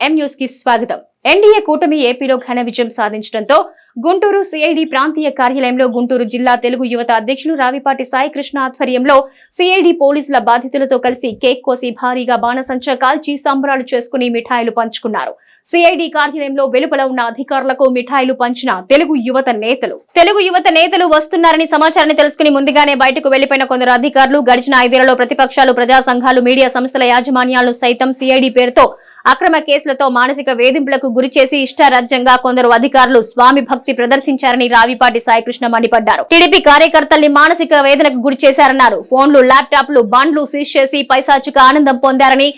ఎం న్యూస్కి స్వాగతం. ఎన్డీఏ కూటమి ఏపీలో ఘన విజయం సాధించడంతో గుంటూరు సిఐడి ప్రాంతీయ కార్యాలయంలో గుంటూరు జిల్లా తెలుగు యువత అధ్యక్షులు రావిపాటి సాయికృష్ణ ఆధ్వర్యంలో సిఐడి పోలీసుల బాధితులతో కలిసి కేక్ కోసి భారీగా బాణసంచా కాల్చి సంబరాలు చేసుకుని మిఠాయిలు పంచుకున్నారు. సిఐడి కార్యాలయంలో వెలుపల ఉన్న అధికారులకు మిఠాయిలు పంచిన తెలుగు యువత నేతలు. తెలుగు యువత నేతలు వస్తున్నారని సమాచారాన్ని తెలుసుకుని ముందుగానే బయటకు వెళ్ళిపోయిన కొందరు అధికారులు గడిచిన ఐదేళ్ళలో ప్రతిపక్షాలు ప్రజా సంఘాలు మీడియా సంస్థల యాజమాన్యాలు సైతం సిఐడి పేరుతో అక్రమ కేసులతో మానసిక వేధింపులకు గురి చేసి ఇష్టారాజ్యంగా కొందరు అధికారులు స్వామి భక్తి ప్రదర్శించారని రావిపాటి సాయికృష్ణ మండిపడ్డారు. టీడీపీ కార్యకర్తల్ని మానసిక వేదనకు గురి చేశారన్నారు. ఫోన్లు ల్యాప్టాప్లు బండ్లు సీజ్ చేసి పైశాచిక ఆనందం పొందారని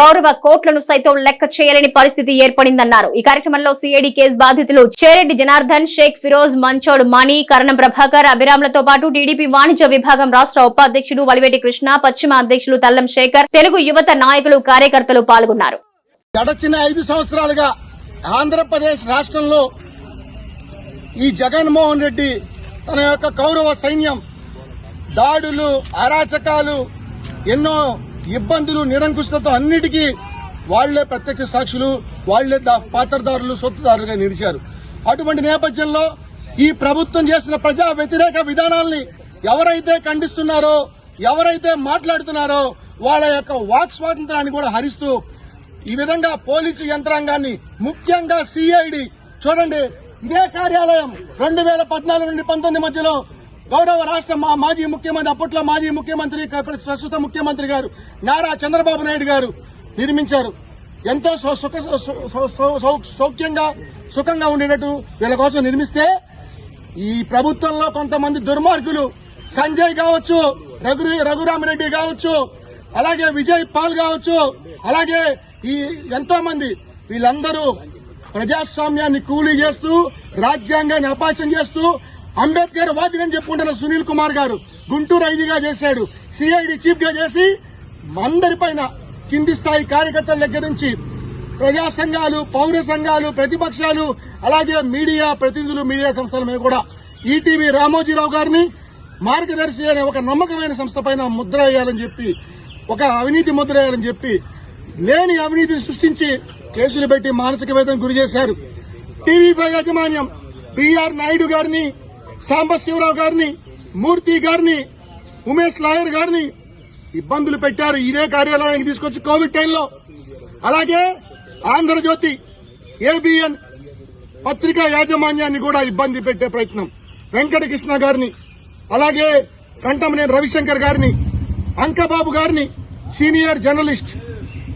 గౌరవ కోట్లను సైతం లెక్క చేయలేని పరిస్థితి ఏర్పడిందన్నారు. ఈ కార్యక్రమంలో సిఐడి కేసు బాధితులు చేరెడ్డి జనార్దన్ షేక్ ఫిరోజ్ మంచోడ్ మణి కరణం ప్రభాకర్ అభిరామ్లతో పాటు టీడీపీ వాణిజ్య విభాగం రాష్ట్ర ఉపాధ్యక్షుడు వలివేటి కృష్ణ పశ్చిమ అధ్యక్షులు తల్లం శేఖర్ తెలుగు యువత నాయకులు కార్యకర్తలు పాల్గొన్నారు. గడచిన ఐదు సంవత్సరాలుగా ఆంధ్రప్రదేశ్ రాష్ట్రంలో ఈ జగన్మోహన్ రెడ్డి తన యొక్క కౌరవ సైన్యం దాడులు అరాచకాలు ఎన్నో ఇబ్బందులు నిరంకుశతో అన్నిటికీ వాళ్ళే ప్రత్యక్ష సాక్షులు వాళ్ళే పాత్రదారులు సొత్తుదారులుగా నిలిచారు. అటువంటి నేపథ్యంలో ఈ ప్రభుత్వం చేసిన ప్రజా వ్యతిరేక విధానాల్ని ఎవరైతే ఖండిస్తున్నారో ఎవరైతే మాట్లాడుతున్నారో వాళ్ళ యొక్క వాక్ స్వాతంత్రాన్ని కూడా హరిస్తూ ఈ విధంగా పోలీసు యంత్రాంగాన్ని ముఖ్యంగా సిఐడి చూడండి ఇదే కార్యాలయం రెండు వేల పద్నాలుగు నుండి పంతొమ్మిది మధ్యలో గౌరవ రాష్ట్ర మా మాజీ ముఖ్యమంత్రి అప్పట్లో మాజీ ముఖ్యమంత్రి ప్రస్తుత ముఖ్యమంత్రి గారు నారా చంద్రబాబు నాయుడు గారు నిర్మించారు. ఎంతో సుఖ సౌ- సౌ- సౌఖ్యంగా సుఖంగా ఉండేటట్టు వీళ్ళ కోసం నిర్మిస్తే ఈ ప్రభుత్వంలో కొంతమంది దుర్మార్గులు సంజయ్ కావచ్చు రఘు రఘురామరెడ్డి కావచ్చు అలాగే విజయ్ పాల్ కావచ్చు అలాగే ఈ ఎంతో మంది వీళ్ళందరూ ప్రజాస్వామ్యాన్ని కూలీ చేస్తూ రాజ్యాంగాన్ని అపాసం చేస్తూ అంబేద్కర్ వాదినని చెప్పుకుంటున్న సునీల్ కుమార్ గారు గుంటూరు ఐదుగా చేశాడు. సిఐడి చీఫ్గా చేసి అందరిపైన కింది స్థాయి కార్యకర్తల దగ్గర నుంచి ప్రజా సంఘాలు పౌర సంఘాలు ప్రతిపక్షాలు అలాగే మీడియా ప్రతినిధులు మీడియా సంస్థల మీద కూడా ఈటీవీ రామోజీరావు గారిని మార్గదర్శి అనే ఒక నమ్మకమైన సంస్థ పైన ముద్ర వేయాలని చెప్పి ఒక అవినీతి ముద్ర వేయాలని చెప్పి లేని అవినీతిని సృష్టించి కేసులు పెట్టి మానసిక వేదన గురి చేశారు. టీవీ ఫైవ్ యాజమాన్యం బిఆర్ నాయుడు గారిని సాంబశివరావు గారిని మూర్తి గారిని ఉమేష్ లాయర్ గారిని ఇబ్బందులు పెట్టారు. ఇదే కార్యాలయానికి తీసుకొచ్చి కోవిడ్ టైంలో. అలాగే ఆంధ్రజ్యోతి ఏబిఎన్ పత్రికా యాజమాన్యాన్ని కూడా ఇబ్బంది పెట్టే ప్రయత్నం. వెంకటకృష్ణ గారిని అలాగే కంటమనేని రవిశంకర్ గారిని అంకబాబు గారిని సీనియర్ జర్నలిస్ట్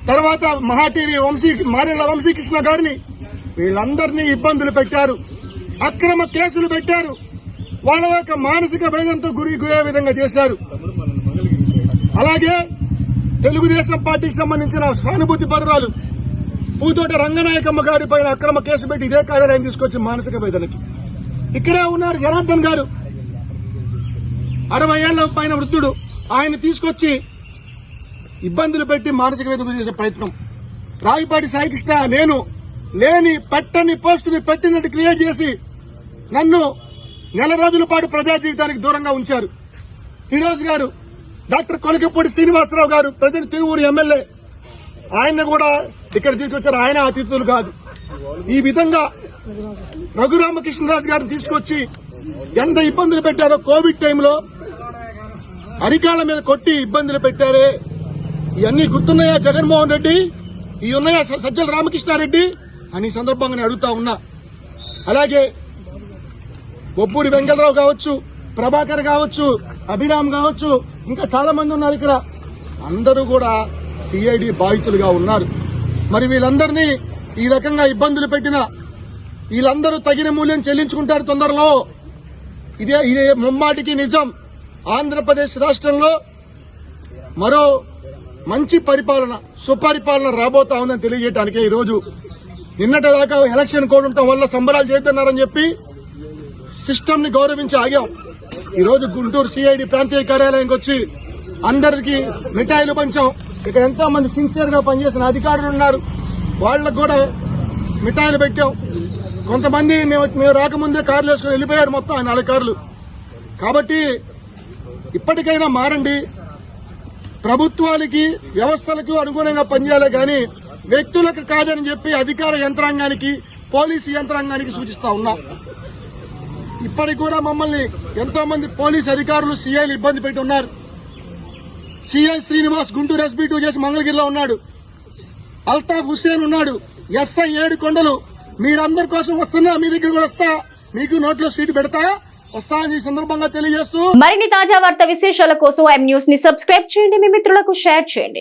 తర్వాత మహా టీవీ వంశీ మారెళ్ళ వంశీకృష్ణ గారిని వీళ్ళందరినీ ఇబ్బందులు పెట్టారు. అక్రమ కేసులు పెట్టారు. వాళ్ళ యొక్క మానసిక భేదంతో గురి గురే విధంగా చేశారు. అలాగే తెలుగుదేశం పార్టీకి సంబంధించిన సానుభూతి పరురాలు పూతోట రంగనాయకమ్మ గారి పైన అక్రమ కేసు పెట్టి ఇదే కార్యాలయం తీసుకొచ్చి మానసిక వేదనకి. ఇక్కడే ఉన్నారు జనార్దన్ గారు. అరవై ఏళ్ళ పైన వృద్ధుడు. ఆయన తీసుకొచ్చి ఇబ్బందులు పెట్టి మానసిక వేదిక చేసే ప్రయత్నం. రావిపాటి సాయికృష్ణ నేను లేని పెట్టని పోస్టుని పెట్టినట్టు క్రియేట్ చేసి నన్ను నెల రోజుల పాటు ప్రజా జీవితానికి దూరంగా ఉంచారు. ఫిరోజ్ గారు డాక్టర్ కొనకపూడి శ్రీనివాసరావు గారు ప్రజెంట్ తిరువూరు ఎమ్మెల్యే. ఆయన కూడా ఇక్కడ తీసుకొచ్చారు. ఆయన అతిథులు కాదు. ఈ విధంగా రఘురామకృష్ణరాజు గారిని తీసుకొచ్చి ఎంత ఇబ్బందులు పెట్టారో కోవిడ్ టైంలో అరికాల మీద కొట్టి ఇబ్బందులు పెట్టారే. ఇవన్నీ గుర్తున్నాయా జగన్మోహన్ రెడ్డి? ఈ ఉన్నాయా స- సజ్జల రామకృష్ణారెడ్డి? అని ఈ సందర్భంగా నేను అడుగుతా ఉన్నా. అలాగే బొబ్బూడి వెంకటరావు కావచ్చు ప్రభాకర్ కావచ్చు అభిరామ్ కావచ్చు ఇంకా చాలా మంది ఉన్నారు ఇక్కడ. అందరూ కూడా సిఐడి బాధితులుగా ఉన్నారు. మరి వీళ్ళందరినీ ఈ రకంగా ఇబ్బందులు పెట్టిన వీళ్ళందరూ తగిన మూల్యం చెల్లించుకుంటారు తొందరలో. ఇదే ఇదే ముమ్మాటికి నిజం. ఆంధ్రప్రదేశ్ రాష్ట్రంలో మరో మంచి పరిపాలన సుపరిపాలన రాబోతా ఉందని తెలియజేయడానికి ఈరోజు నిన్నటి దాకా ఎలక్షన్ కోడ్ ఉండటం వల్ల సంబరాలు చేస్తున్నారని చెప్పి సిస్టమ్ని గౌరవించి ఆగాం ఈరోజు గుంటూరు సిఐడి ప్రాంతీయ కార్యాలయానికి వచ్చి అందరికి మిఠాయిలు పంచాం. ఇక్కడ ఎంతో మంది సిన్సియర్గా పనిచేసిన అధికారులు ఉన్నారు. వాళ్ళకు కూడా మిఠాయిలు పెట్టాం. కొంతమంది మేము మేము రాకముందే కార్లు వేసుకుని వెళ్ళిపోయారు మొత్తం ఆయన నాలుగు కార్లు. కాబట్టి ఇప్పటికైనా మారండి. ప్రభుత్వాలకి వ్యవస్థలకు అనుగుణంగా పనిచేయాలి కానీ వ్యక్తులకు కాదని చెప్పి అధికార యంత్రాంగానికి పోలీసు యంత్రాంగానికి సూచిస్తా ఉన్నా. ఇప్పటికి కూడా మమ్మల్ని ఎంతో మంది పోలీసు అధికారులు సీఐలు ఇబ్బంది పెట్టి ఉన్నారు. CI Srinivas Guntur SB two చేసి మంగళగిరిలో ఉన్నాడు. అల్తాఫ్ హుస్సేన్ ఉన్నాడు. ఎస్ఐ ఏడు కొండలు మీరందరి కోసం వస్తున్నా మీ దగ్గర కూడా వస్తా. మీకు నోట్లో స్వీట్ పెడతా. వస్తా ఈ సందర్భంగా తెలియజేస్తూ మరిన్ని తాజా వార్త విశేషాల కోసం ఎం న్యూస్ని సబ్స్క్రైబ్ చేయండి. మీ మిత్రులకు షేర్ చేయండి.